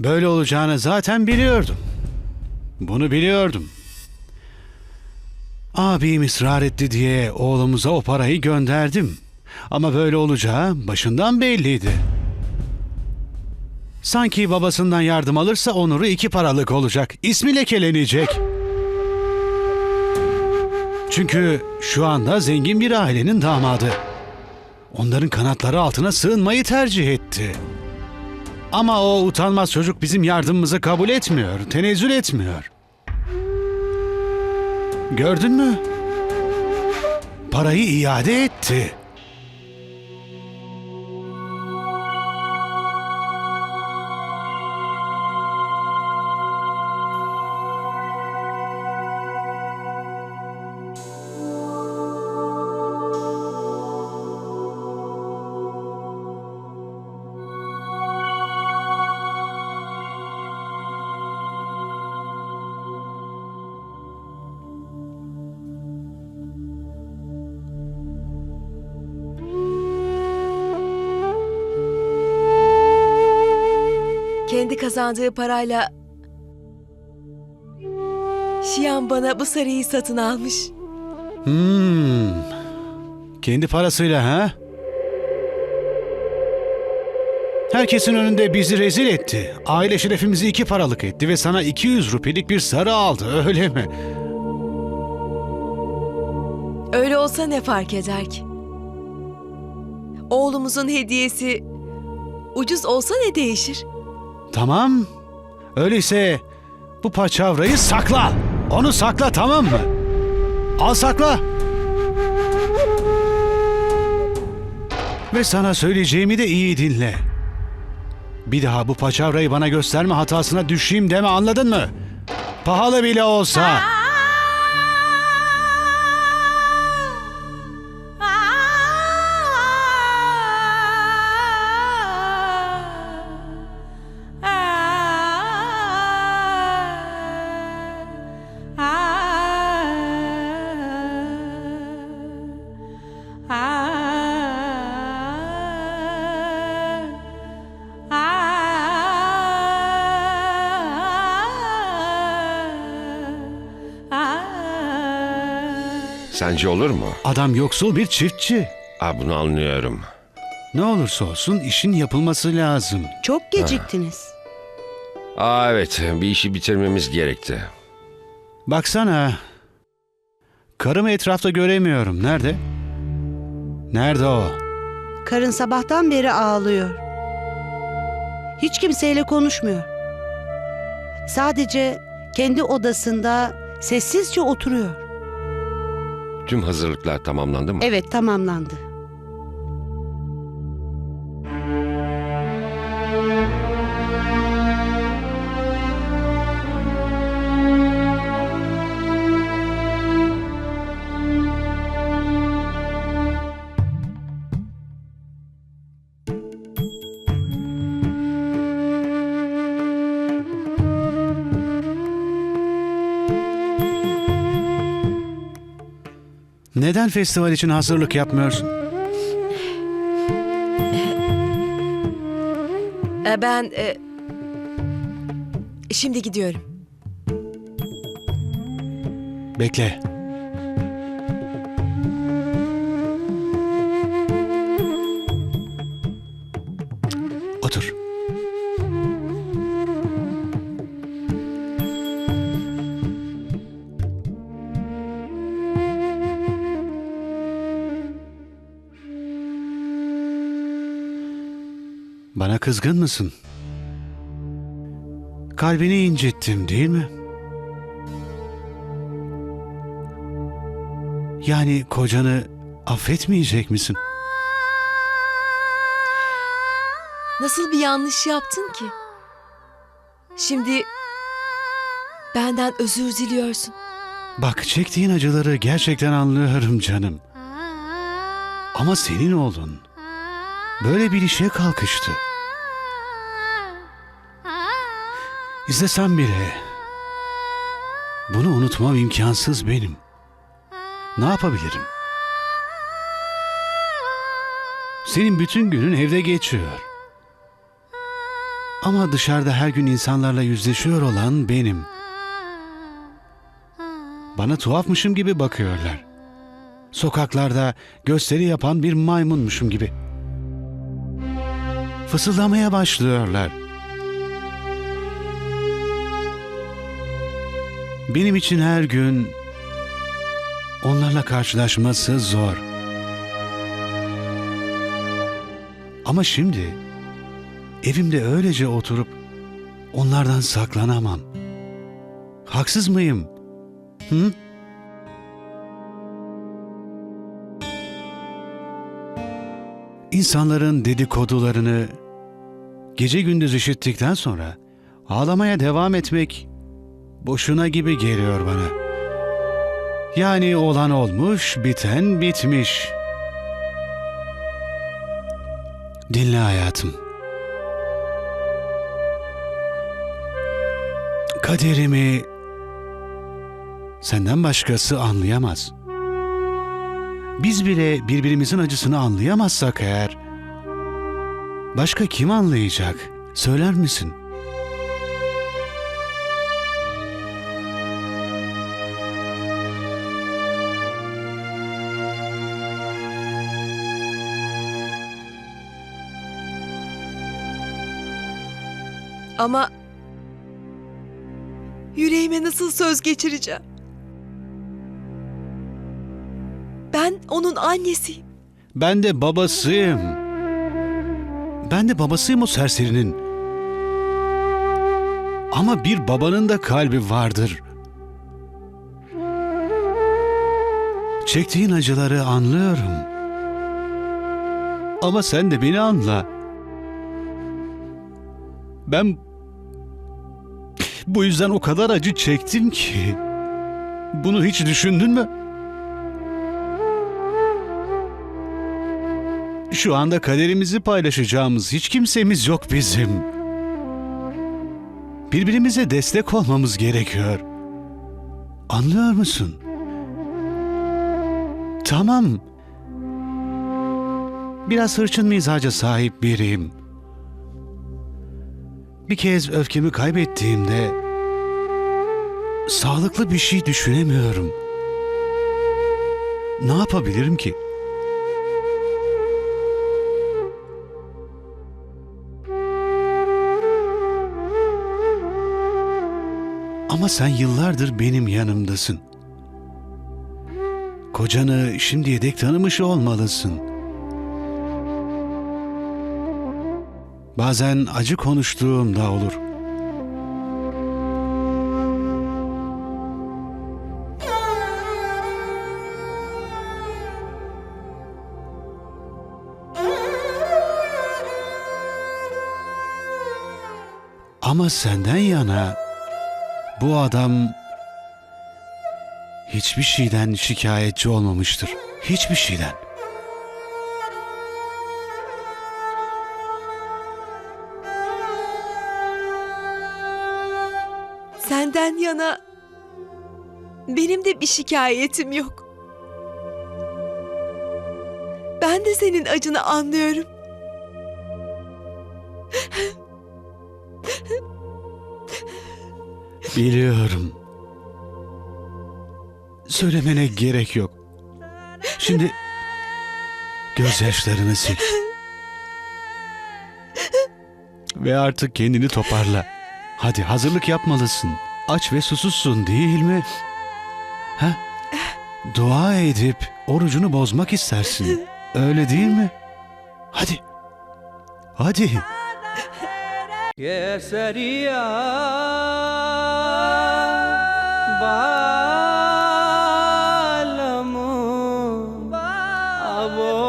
Böyle olacağını zaten biliyordum. Bunu biliyordum. Abim ısrar etti diye oğlumuza o parayı gönderdim. Ama böyle olacağı başından belliydi. Sanki babasından yardım alırsa onuru iki paralık olacak. İsmi lekelenecek. Çünkü şu anda zengin bir ailenin damadı. Onların kanatları altına sığınmayı tercih etti. Ama o utanmaz çocuk bizim yardımımızı kabul etmiyor, tenezzül etmiyor. Gördün mü? Parayı iade etti. Kazandığı parayla Şiyan bana bu sarıyı satın almış. Hmm. Kendi parasıyla ha? Herkesin önünde bizi rezil etti. Aile şerefimizi iki paralık etti ve sana 200 rupilik bir sarı aldı öyle mi? Öyle olsa ne fark eder ki? Oğlumuzun hediyesi ucuz olsa ne değişir? Tamam. Öyleyse bu paçavrayı sakla. Onu sakla tamam mı? Al sakla. Ve sana söyleyeceğimi de iyi dinle. Bir daha bu paçavrayı bana gösterme hatasına düşeyim deme anladın mı? Pahalı bile olsa. Sence olur mu? Adam yoksul bir çiftçi. Aa, bunu anlıyorum. Ne olursa olsun işin yapılması lazım. Çok geciktiniz. Aa evet, bir işi bitirmemiz gerekti. Baksana. Karımı etrafta göremiyorum. Nerede? Nerede o? Karın sabahtan beri ağlıyor. Hiç kimseyle konuşmuyor. Sadece kendi odasında sessizce oturuyor. Tüm hazırlıklar tamamlandı mı? Evet tamamlandı. Neden festival için hazırlık yapmıyorsun? E, Ben e, şimdi gidiyorum. Bekle. Bana kızgın mısın? Kalbini incittim değil mi? Yani kocanı affetmeyecek misin? Nasıl bir yanlış yaptın ki? Şimdi benden özür diliyorsun. Bak çektiğin acıları gerçekten anlıyorum canım. Ama senin oğlun böyle bir işe kalkıştı. İstesem bile bunu unutmam imkansız benim. Ne yapabilirim? Senin bütün günün evde geçiyor. Ama dışarıda her gün insanlarla yüzleşiyor olan benim. Bana tuhafmışım gibi bakıyorlar. Sokaklarda gösteri yapan bir maymunmuşum gibi. Fısıldamaya başlıyorlar. Benim için her gün onlarla karşılaşması zor. Ama şimdi evimde öylece oturup onlardan saklanamam. Haksız mıyım? Hı? İnsanların dedikodularını gece gündüz işittikten sonra ağlamaya devam etmek boşuna gibi geliyor bana. Yani olan olmuş, biten bitmiş. Dinle hayatım. Kaderimi senden başkası anlayamaz. Biz bile birbirimizin acısını anlayamazsak eğer başka kim anlayacak? Söyler misin? Ama yüreğime nasıl söz geçireceğim? Ben onun annesiyim. Ben de babasıyım. Ben de babasıyım o serserinin. Ama bir babanın da kalbi vardır. Çektiğin acıları anlıyorum. Ama sen de beni anla. Ben bu yüzden o kadar acı çektim ki. Bunu hiç düşündün mü? Şu anda kaderimizi paylaşacağımız hiç kimsemiz yok bizim. Birbirimize destek olmamız gerekiyor. Anlıyor musun? Tamam. Biraz hırçın mizaca sahip biriyim. Bir kez öfkemi kaybettiğimde sağlıklı bir şey düşünemiyorum. Ne yapabilirim ki? Ama sen yıllardır benim yanımdasın. Kocanı şimdiye dek tanımış olmalısın. Bazen acı konuştuğum da olur. Ama senden yana bu adam hiçbir şeyden şikayetçi olmamıştır. Hiçbir şeyden. Senden yana benim de bir şikayetim yok. Ben de senin acını anlıyorum. Biliyorum. Söylemene gerek yok. Şimdi gözyaşlarını sil. Ve artık kendini toparla. Hadi hazırlık yapmalısın. Aç ve susuzsun değil mi? Ha? Dua edip orucunu bozmak istersin. Öyle değil mi? Hadi. Hadi. ¿Qué sería? Bye.